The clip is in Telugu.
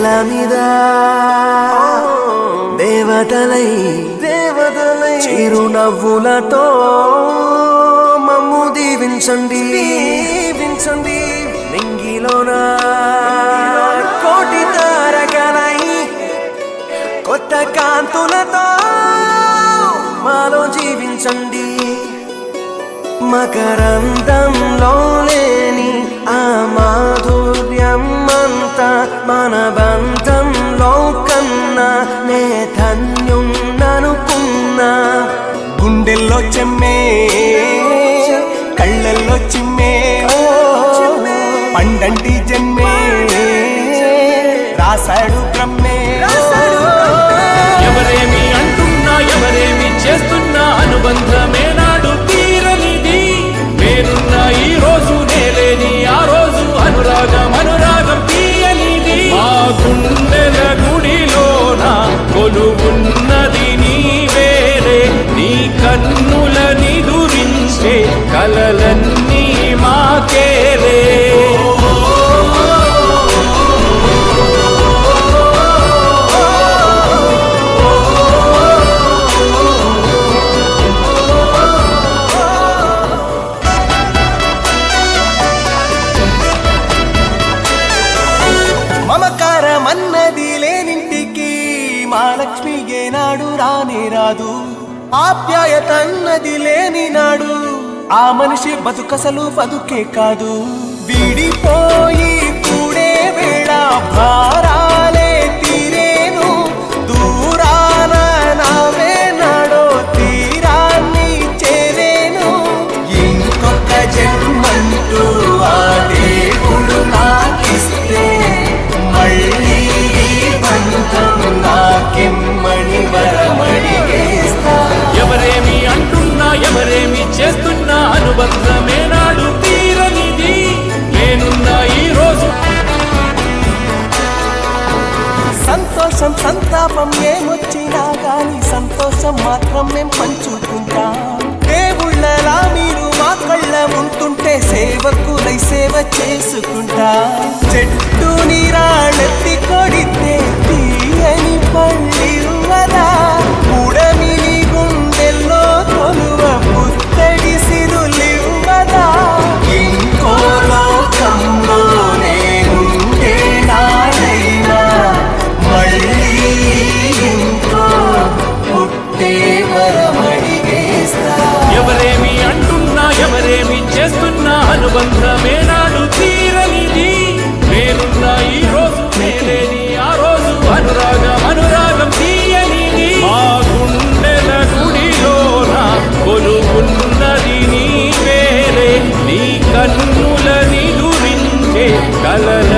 నేల మీద. దేవతలై దేవతలై చిరునవ్వులతో మమ్ము దీవించండి. దీవించండి. నింగిలోన కోటి తారకలై కొత్త కాంతులతో మాలో జీవించండి. మకరందంలో లేని ఆ కన్నా నే ధన్యున్ననుకున్నా గుండెల్లో చెమ్మే కళ్ళల్లో చిమ్మే. పండంటి జన్మే రాశాడు బ్రహ్మే. ఎవరేమి అంటున్నా ఎవరేమి చేస్తున్నా అనుబంధమే నాడు తీరనిది. నేనున్న ఈ రోజు నేలేని ఆ రోజు అనురాగం అనురాగం తీయనిది. మా గుండె నీ కన్నుల నిదురించే కలలన్నీ మాకేరే మమకారమన్నది లేనింటికి మా లక్ష్మి ఏనాడు రానే రాదు. ఆప్యాయతన్నది లేని నాడు ఆ మనిషి బతుకసలు బతుకే కాదు. విడిపోయి కూడే వేళ భార సంతోషం మాత్రం మేం పంచుకుంటాం. దేవుళ్ళలా మీరు మా కళ్ళ ఉంటుంటే సేవకులై సేవ చేసుకుంటా. చెట్టు నీరాళ్ళెత్తి కొడితే తీయని పళ్ళివ్వదా చేస్తున్న అనుబంధమే నాడు తీరనిది. నేనున్న ఈ రోజు నేలేని ఆ రోజు అనురాగం అనురాగం తీయనిది. మా గుండెల గుడిలోన కొలువున్నది నీ వేరే నీ కన్నుల నిదురించే కలల